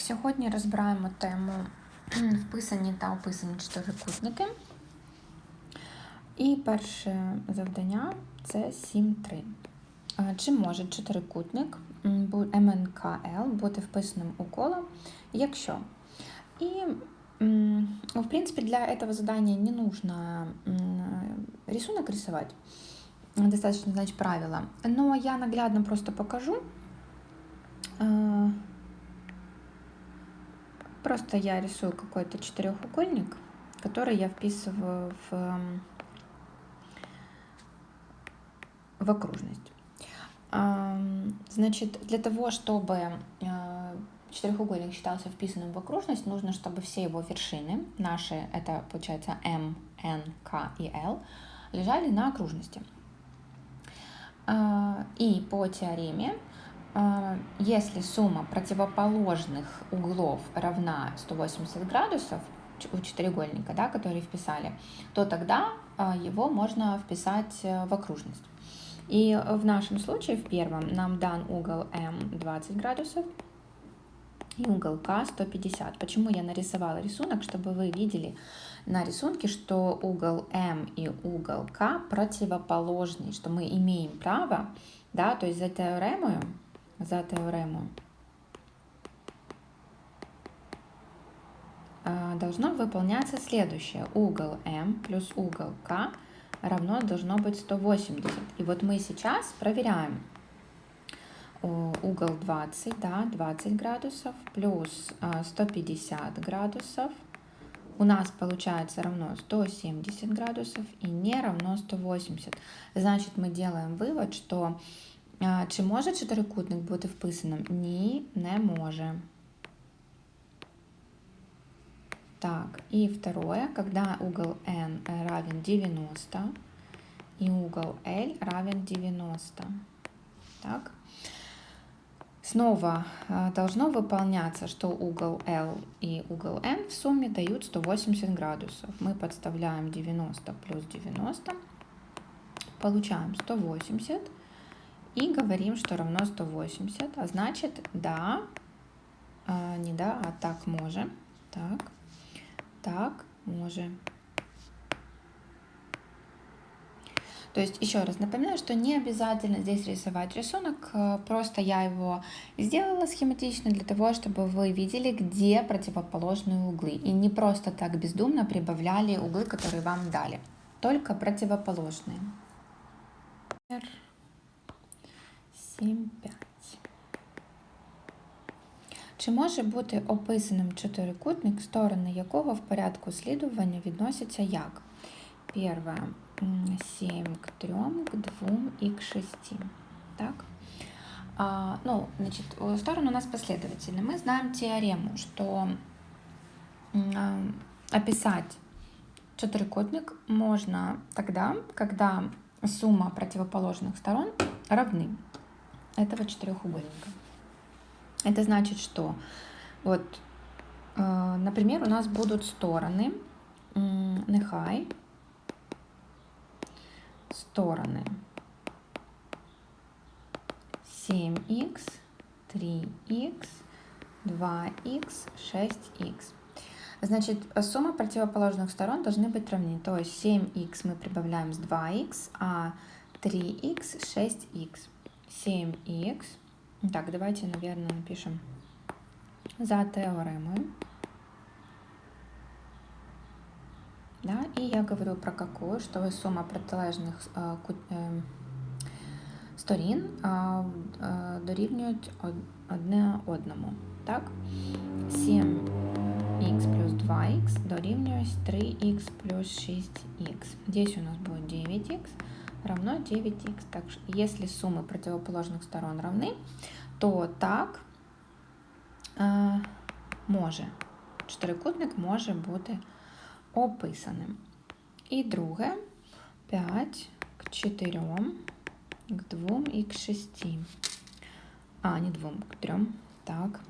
Сьогодні розбираємо тему вписані та описані чотирикутники. І перше завдання це 7.3. Е, Чи може чотирикутник МНКЛ бути вписаним у коло, якщо? І, ну, в принципе, для этого задания не нужно рисунок рисовать, достаточно знать правила. Но я наглядно просто покажу. Просто я рисую какой-то четырехугольник, который я вписываю в, м, в окружность. Значит, для того, чтобы э, четырехугольник считался вписанным в окружность, нужно, чтобы все его вершины, наши, это получается М, Н, К и Л, лежали на окружности. А, И по теореме, если сумма противоположных углов равна 180 градусов у четырехугольника, да, который вписали, то тогда а, его можно вписать э, в окружность. И в нашем случае, в первом, нам дан угол М 20 градусов и угол К 150. Почему я нарисовала рисунок, чтобы вы видели на рисунке, что угол М и угол К противоположные, что мы имеем право, да, то есть за теоремою, за теоремою а, должно выполняться следующее. Угол М плюс угол К равно должно быть 180. И вот мы сейчас проверяем. Угол 20, да, 20 градусов плюс а, 150 градусов. У нас получается равно 170 градусов и не равно 180. Значит, мы делаем вывод, что а, чи може чотирикутник бути вписаним? Ні, не може. Так, и второе, когда угол N равен 90 и угол L равен 90. Так. Снова э, должно выполняться, что угол L и угол N в сумме дают 180 градусов. Мы подставляем 90 плюс 90, получаем 180 и говорим, что равно 180. А значит, да, а, не да, а так можем. Так. Так, може. То есть, еще раз напоминаю, что не обязательно здесь рисовать рисунок, э, просто я его сделала схематично для того, чтобы вы видели, где противоположные углы. И не просто так бездумно прибавляли углы, которые вам дали, только противоположные. 7, 5. Чи може бути описаним чотирикутник, сторони якого в порядку слідування відносяться як? Перше 7 к 3, к 2 и к 6. Так? А, ну, значит, э, стороны у нас последовательные. Мы знаем теорему, что м, а, описать четырехкутник можно тогда, когда сумма противоположных сторон равны Этого четырехугольника. Это значит, что вот, э, например, у нас будут стороны, м, нехай, стороны 7х, 3х, 2х, 6х. Значит, сумма противоположных сторон должны быть равны. То есть 7х мы прибавляем с 2х, а 3х 6х. 7х. Так, давайте, наверное, напишем за теоремой. Да, и я говорю про какую, что сумма протилежних е, ку- е, сторін е, е, дорівнюють од- одне одному. Так? 7х плюс 2х дорівнює 3х плюс 6х. Здесь у нас будет 9х равно 9х. Так если суммы противоположных сторон равны, то так е, може. Чотирикутник може бути описаним. І друге 5 к 4, к 2 і к 6. А, не 2, к 3. Так.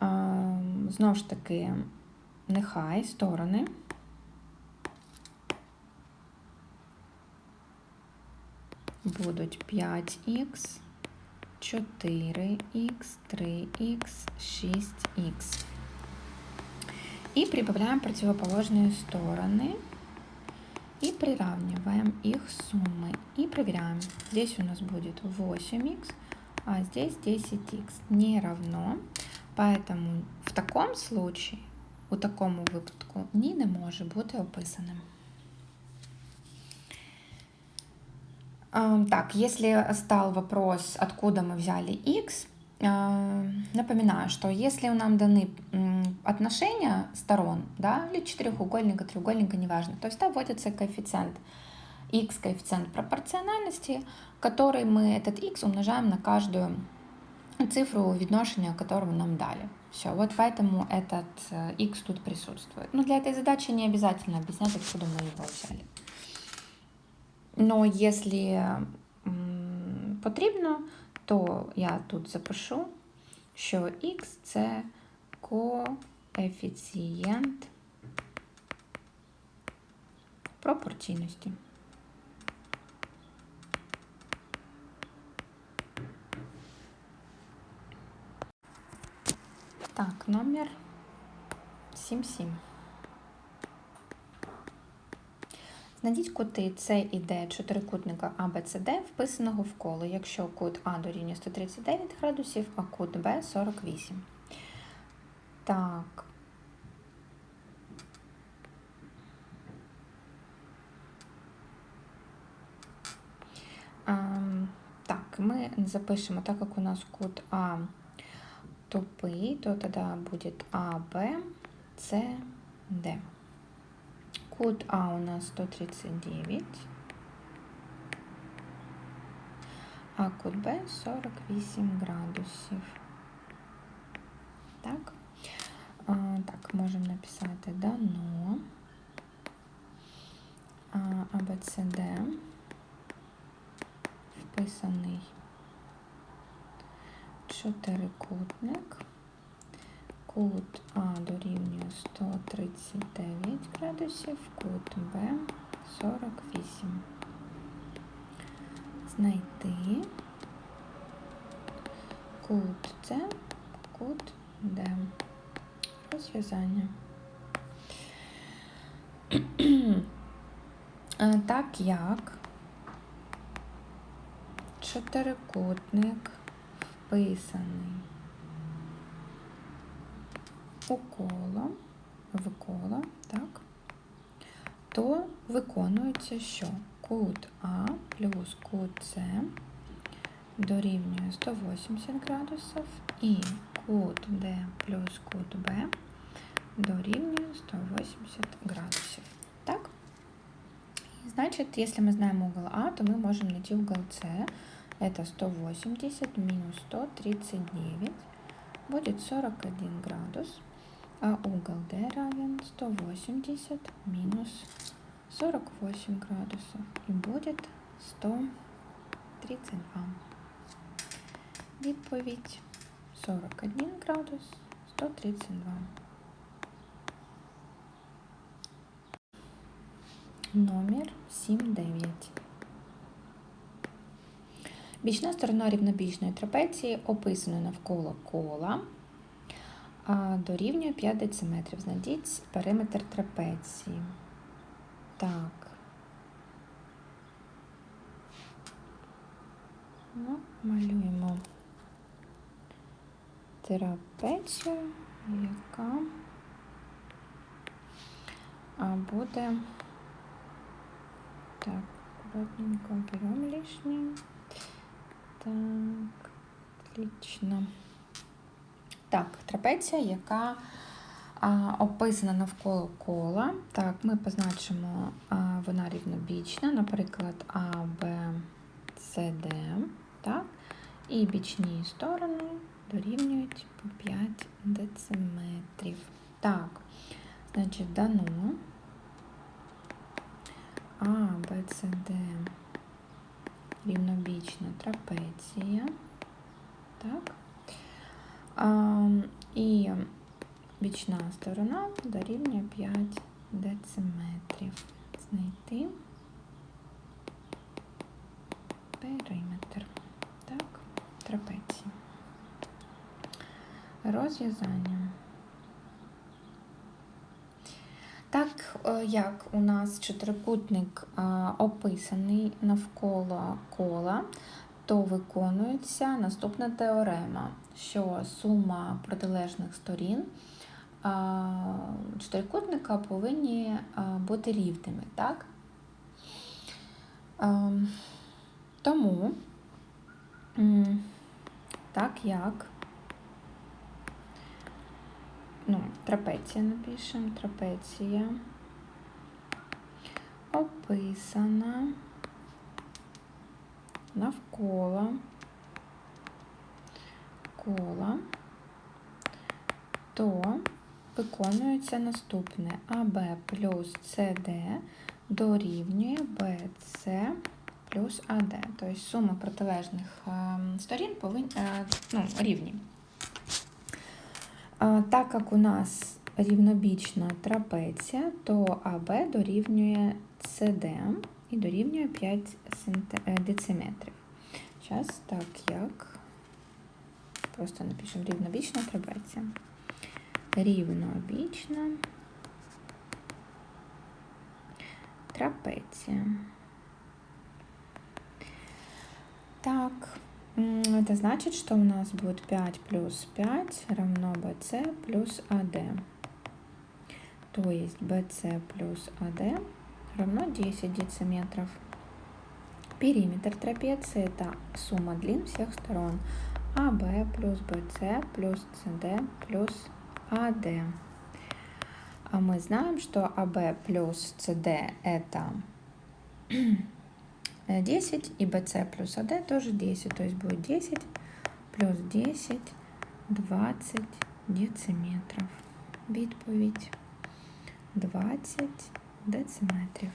А, знову ж таки, нехай сторони. Будуть 5х 4х, 3х, 6х. И прибавляем противоположные стороны. И приравниваем их суммы. И проверяем. Здесь у нас будет 8х, а здесь 10х. Не равно. Поэтому в такому случае, у такому випадку, ні не може бути описаним. Так, если стал вопрос, откуда мы взяли x, а, напоминаю, что если нам даны отношения сторон, да, или четырехугольника, треугольника, неважно, то всегда вводится коэффициент x, коэффициент пропорциональности, который мы, этот x, умножаем на каждую цифру відношення, которого нам дали. Все, вот поэтому этот э, x тут присутствует. Но для этой задачи не обязательно объяснять, откуда мы его взяли. Но если потрібно, то я тут запишу, що x це коефіцієнт пропорційності. Так, номер 77. Знайдіть кути С і Д чотирикутника АБЦД, вписаного в коло, якщо кут А дорівнює 139 градусів, а кут Б 48. Так. Ам, Так, ми запишемо, так як у нас кут А тупий, то тогда будет АБ, С, Д. Кут А у нас 139, а кут Б 48 градусів. Так, а, так, можемо написати дано. АБЦД вписаний чотирикутник. Кут А дорівнює 139 градусів, кут Б 48. Знайти кут С, кут Д. Розв'язання. Так як чотирикутник вписаний у коло, в коло, так, то виконується, що кут А плюс кут С дорівнює 180 градусів і кут Д плюс кут Б дорівнює 180 градусів. Так? И значит, если мы знаем угол А, то мы можем найти угол С. Это 180 минус 139 будет 41 градус. А угол D равен 180 минус 48 градусов. И будет 132. Відповідь 41 градус 132. Номер 7-9. Бічна сторона рівнобічної трапеції описана навколо кола дорівнює 5 дециметрів. Знайдіть периметр трапеції. Так. Ну, малюємо трапецію, яка буде так, аккуратненько берем лишнее. Так, отлично. Так, трапеція, яка а, описана навколо кола. Так, ми позначимо, а, вона рівнобічна, наприклад, А, Б, С, Д. Так? І бічні сторони дорівнюють по 5 дециметрів. Так, значить, дано. А, Б, С, Д. Рівнобічна трапеція. Так. І бічна сторона дорівнює 5 дециметрів. Знайти периметр. Так, трапеції. Розв'язання. Так е, як у нас чотирикутник е, описаний навколо кола, то виконується наступна теорема, що сума протилежних сторін чотирикутника повинні бути рівними. Так? Тому, так як ну, трапеція напишемо, трапеція описана навколо кола, то виконується наступне АБ плюс СД дорівнює БЦ плюс АД. Тобто сума протилежних ем, сторін повинні е, ну, рівні. Так як у нас рівнобічна трапеція, то АБ дорівнює СД і дорівнює 5 е, дециметрів. Зараз так як, просто напишемо рівнобічна трапеція. Рівнобічна трапеція. Так. Это значит, что у нас будет 5 плюс 5 равно BC плюс AD. То есть BC плюс AD равно 10 дециметров. Периметр трапеции – это сумма длин всех сторон. AB плюс BC плюс CD плюс AD. А мы знаем, что AB плюс CD – это 10 и BC плюс AD тоже 10, то есть будет 10 плюс 10, 20 дециметров. Відповідь 20 дециметрів.